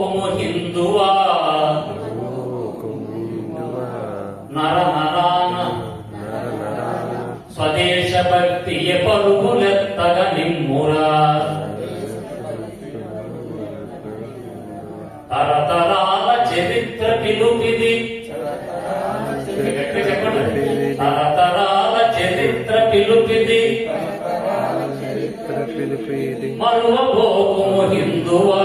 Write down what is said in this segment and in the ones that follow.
నరనరబోకుము హిందువా? నర నరాన స్వదేశ భక్తియ పరుగులెత్తగ నిమ్మురా. తరతరాల చరిత్ర పిలుపిది. తరతరాల చరిత్ర పిలుపిది మరువబోకుము హిందువా?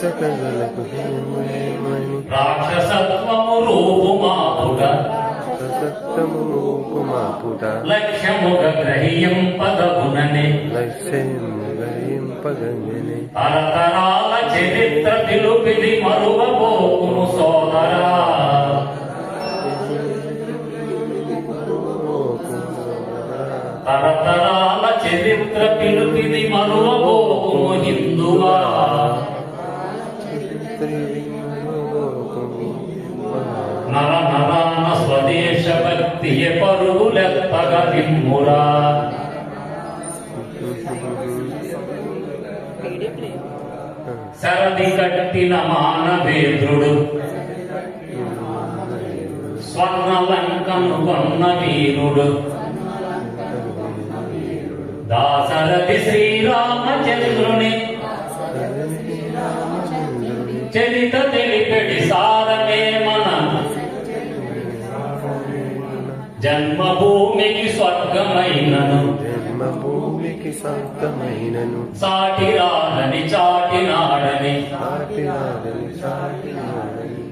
నేసకలకు హేమేమని రాక్షసత్వము రూపుమాపుట ససక్తము రూపుమాపుట లక్ష్యముగ గ్రహీయం పదవునని లక్ష్యము గ్రహింపగంగని తరతరాల చరిత్ర పిలుపిది మరువబోకుము సోదరా. తరతరాల చరిత్ర పిలుపిది మరువబోకుము హిందువా. నర నరాన స్వదేశ భక్తియ పరుగులెత్తగ నిమ్మురా సరది కట్టిన మానవేంద్రుడు స్వర్ణ లంకను కొన్న వీరుడు దాసరథి శ్రీరామచంద్రుని చరిత తెలిపెడి సారమే మన. జన్మభూమికి స్వర్గమైనను. జన్మభూమికి చాటినాడని సాటినాడని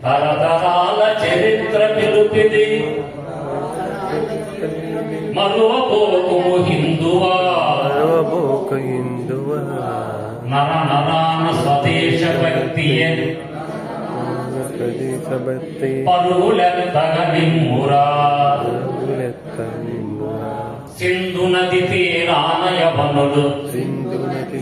తరతరాల చరిత్ర పిలుపిది హిందువా. సింధు నది తీరానయవనులు సింధు నది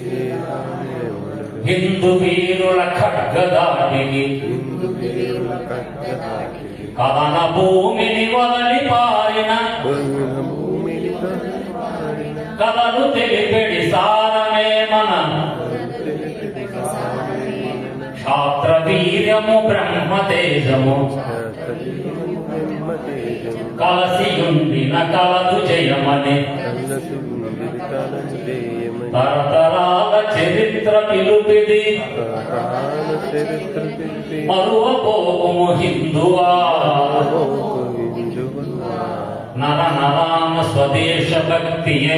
హిందూ వీరుల ఖడ్గదాటిని. హిందు వీరుల కట్టదాటిది కథన భూమిని వదలి పారిన. భూమిని పాడిన కథలు తెలిపెడి సారమే మన క్షాత్ర వీర్యము బ్రహ్మ తేజము బ్రహ్మతేజము. కలసియుండిన కలదు జయమని. తరతరాల చరిత్ర పిలుపిది ఓకు హిందువ. నర నరాన స్వదేశ భక్తియే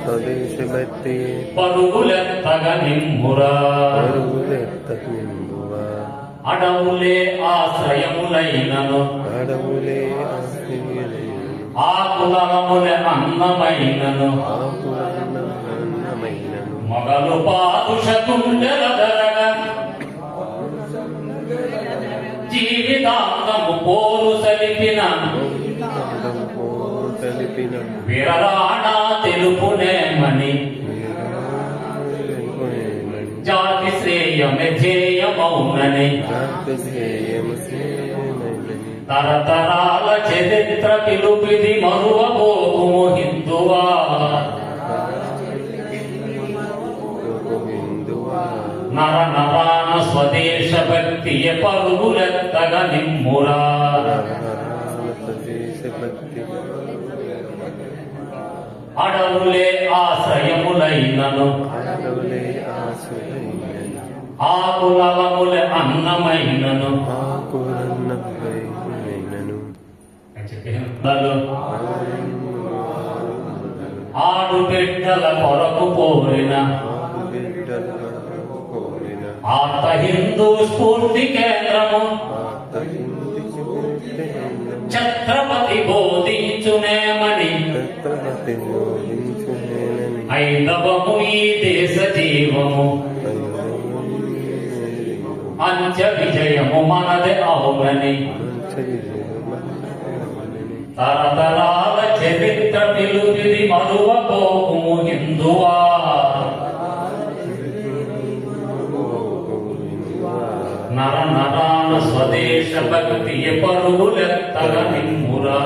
స్వదేశ భక్తి పరుగులెత్తగ నిమ్మురా అడవులే ఆశ్రయములైనను అడవులే ఆశ్రయలేను ఆకులములే అన్నమైనను ఆకులన్నమైనను మొగలు పాదుషకుండెల ధరగ విరరాణ తెలుపునేమని జాతి శ్రేయమే ధ్యేయమౌనని. తరతరాల చరిత్ర పిలుపిది మరువబోకుము హిందువా. నర నరాన స్వదేశ భక్తియ పరుగులెత్తగ నిమ్మురా. అడవులే ఆశ్రయములైనను. ఆకులవములే అన్నమైనను. ఆడు బిడ్డల కొరకు కోరిన. ఆకు బిడ్డల కోరిన. ఆత హిందూ స్ఫూర్తి కేంద్రము. ఛత్రపతి ఐందవము ఈ దేశ జీవము అంత్య విజయము మనదే అవునని. తరతరాల చరిత్ర పిలుపిది మరువపోకుము హిందువా నర నరాన స్వదేశ భక్తి పరువులెత్తగ నిమ్మురా.